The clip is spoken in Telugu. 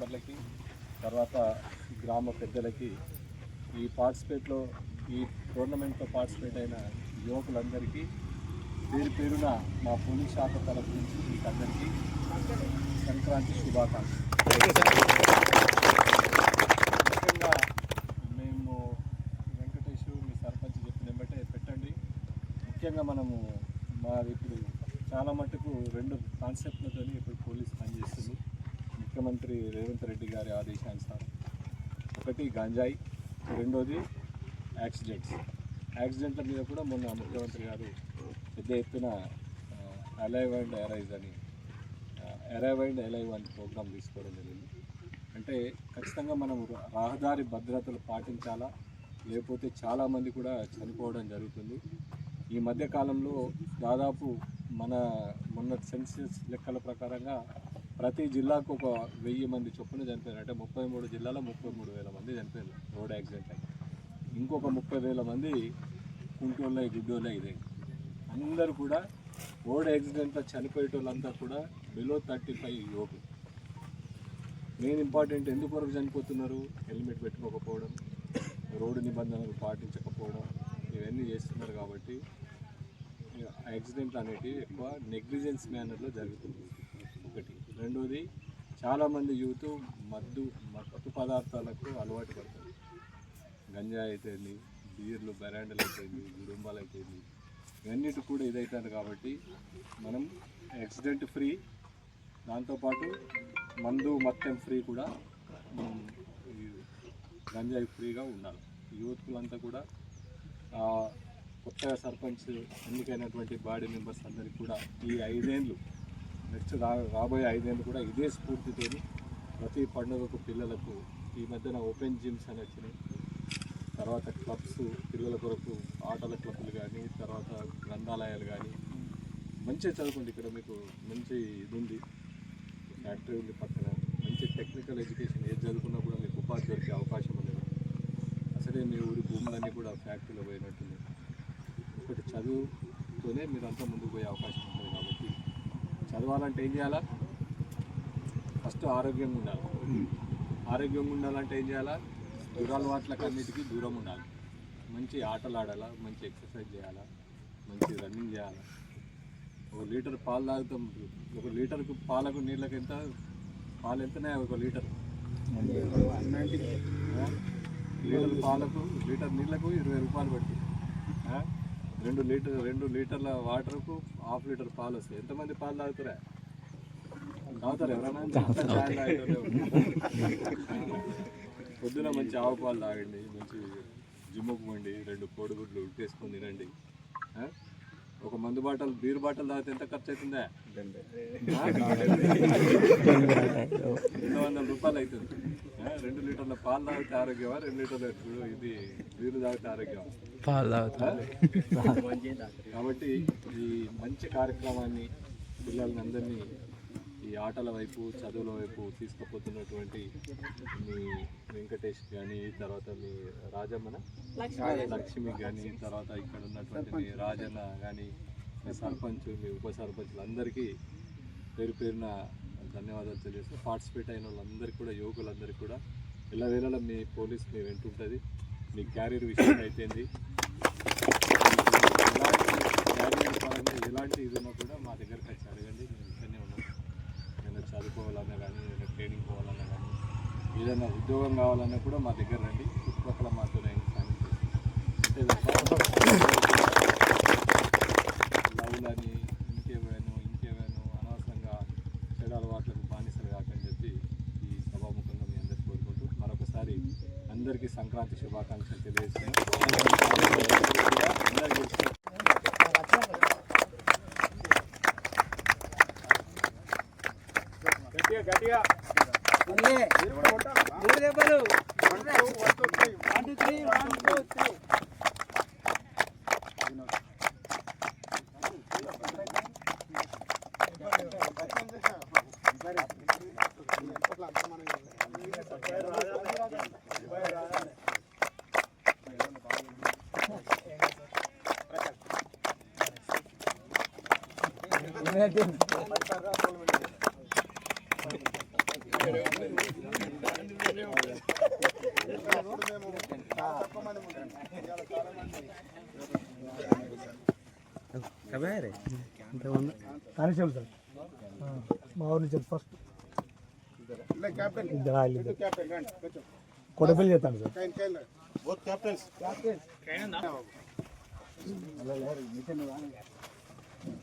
బర్లకి తర్వాత గ్రామ పెద్దలకి ఈ పార్టిసిపేట్లో ఈ టోర్నమెంట్లో పార్టిసిపేట్ అయిన యువకులందరికీ పేరు పేరున మా పోలీస్ శాఖ తరఫు నుంచి మీకు అందరికీ సంక్రాంతి శుభాకాంక్షలు. ముఖ్యంగా మేము వెంకటేష్ మీ సర్పంచ్ చెప్పిన వెంబటే పెట్టండి. ముఖ్యంగా మనము మా ఇప్పుడు చాలా మటుకు రెండు కాన్సెప్ట్లతో ఇప్పుడు పోలీస్ పనిచేస్తుంది. ముఖ్యమంత్రి రేవంత్ రెడ్డి గారి ఆదేశానుసారం ఒకటి గంజాయి రెండోది యాక్సిడెంట్స్. యాక్సిడెంట్ల మీద కూడా మొన్న ముఖ్యమంత్రి గారు పెద్ద ఎత్తున అలైవ్ అండ్ ఎరైజ్ అని అరైవ్ అండ్ ఎలైవ్ అని ప్రోగ్రామ్ తీసుకోవడం జరిగింది. అంటే ఖచ్చితంగా మనం రహదారి భద్రతలు పాటించాలా? లేకపోతే చాలామంది కూడా చనిపోవడం జరుగుతుంది. ఈ మధ్య కాలంలో దాదాపు మన మొన్న సెన్సెస్ లెక్కల ప్రకారంగా ప్రతి జిల్లాకు ఒక వెయ్యి మంది చొప్పున చనిపోయారు. అంటే ముప్పై మూడు జిల్లాలో ముప్పై మూడు వేల మంది చనిపోయారు. రోడ్ యాక్సిడెంట్ అయ్యి. ఇంకొక ముప్పై వేల మంది కుంటోళ్ళ గుడ్డోళ్ళ ఇదే. అందరూ కూడా రోడ్ యాక్సిడెంట్లో చనిపోయేటోళ్ళంతా కూడా బిలో థర్టీ ఫైవ్ యువకులు మెయిన్ ఇంపార్టెంట్ ఎందుకు వరకు చనిపోతున్నారు? హెల్మెట్ పెట్టుకోకపోవడం రోడ్డు నిబంధనలు పాటించకపోవడం ఇవన్నీ చేస్తున్నారు కాబట్టి యాక్సిడెంట్లు అనేటివి ఎక్కువ నెగ్లిజెన్స్ మేనర్లో జరుగుతుంది ఒకటి. రెండోది చాలామంది యూత్ మద్దు మత్తు పదార్థాలకు అలవాటు పడతారు. గంజా అయితేంది బీర్లు బెరాండలు అయితేంది గుడుంబాలు అయితేంది ఇవన్నిటి కూడా ఇదవుతారు కాబట్టి మనం యాక్సిడెంట్ ఫ్రీ దాంతోపాటు మందు మత్తం ఫ్రీ కూడా గంజాయి ఫ్రీగా ఉండాలి. యూత్కులంతా కూడా కొత్తగా సర్పంచ్ ఎన్నికైనటువంటి బాడీ మెంబర్స్ అందరికీ కూడా ఈ ఐదేళ్ళు నెక్స్ట్ రా రాబోయే ఐదేళ్ళు కూడా ఇదే స్ఫూర్తితోని ప్రతి పండుగకు పిల్లలకు ఈ మధ్యన ఓపెన్ జిమ్స్ అని వచ్చినాయి. తర్వాత క్లబ్స్ పిల్లల కొరకు ఆటల క్లబ్లు కానీ తర్వాత గ్రంథాలయాలు కానీ మంచిగా చదువుకోండి ఇక్కడ మీకు మంచి ఇది ఉంది ఫ్యాక్టరీ ఉంది పక్కన. మంచి టెక్నికల్ ఎడ్యుకేషన్ ఏది చదువుకున్నా కూడా మీకు ఉపాధి దొరికే అవకాశం లేదు అసలే మీ ఊరి భూములన్నీ కూడా ఫ్యాక్టరీలో పోయినట్టుంది. ఒకటి చదువుతోనే మీరంతా ముందుకు పోయే అవకాశం చదవాలంటే ఏం చేయాలా? ఫస్ట్ ఆరోగ్యంగా ఉండాలి. ఆరోగ్యంగా ఉండాలంటే ఏం చేయాలా? దురలవాట్లకు అన్నిటికీ దూరం ఉండాలి. మంచి ఆటలు ఆడాలా? మంచి ఎక్సర్సైజ్ చేయాలా? మంచి రన్నింగ్ చేయాలా? ఒక లీటర్ పాలు తాగుతాం. ఒక లీటర్కు పాలకు నీళ్ళకి ఎంత? పాలు ఎంతనే? ఒక లీటర్. లీటర్ పాలకు లీటర్ నీళ్ళకు ఇరవై రూపాయలు పడుతుంది. రెండు లీటర్ రెండు లీటర్ల వాటర్కు హాఫ్ లీటర్ పాలు వస్తాయి. ఎంతమంది పాలు తాగుతారా? తాగుతారు ఎవరైనా. పొద్దున మంచి ఆవు పాలు తాగండి మంచి జిమ్ముకు పోండి రెండు కోడిగుడ్లు ఉట్టేసుకొని తినండి. ఆ? ఒక మందు బాటలు బీర్ బాటలు తాగితే ఎంత ఖర్చు అవుతుందా? రెండు వందల రూపాయలు అవుతుంది? రెండు లీటర్ల పాలు తాగితే ఆరోగ్యమా? రెండు లీటర్ల ఇప్పుడు ఇది బీరు తాగితే ఆరోగ్యమా? పాలు కాబట్టి ఈ మంచి కార్యక్రమాన్ని పిల్లల్ని అందరినీ ఈ ఆటల వైపు చదువుల వైపు తీసుకుపోతున్నటువంటి మీ వెంకటేష్ కానీ తర్వాత మీ రాజమ్మన లక్ష్మి. కానీ తర్వాత ఇక్కడ ఉన్నటువంటి మీ రాజన్న కానీ మీ సర్పంచ్ మీ ఉప సర్పంచులు అందరికీ పేరు పేరున ధన్యవాదాలు తెలియజేస్తూ పార్టిసిపేట్ అయిన వాళ్ళందరికీ కూడా యువకులందరికీ కూడా. ఎల్లవేళలా మీ పోలీస్ మీ వెంట ఉంటుంది. మీ క్యారియర్ విషయం అయితేంది. ఎలాంటి ఇది ఉన్నా కూడా మా దగ్గరకు వచ్చి అడగండి. మేము ఇక్కడనే ఉన్నాం. ఏదైనా చదువుకోవాలన్నా కానీ నేను ట్రైనింగ్ పోవాలన్నా కానీ ఏదైనా ఉద్యోగం కావాలన్నా కూడా మా దగ్గర రండి. చుట్టుపక్కల మాతో నేను సాయం చేస్తాను లవ్లని अंदर की संक्रांति शुभाकांक्ष కానిస్టేబుల్ సార్ మా ఊరి నుంచి ఫస్ట్ ఇద్దరు ఆయిల్ కొడపల్లి చేస్తాను సార్ కెప్టెన్స్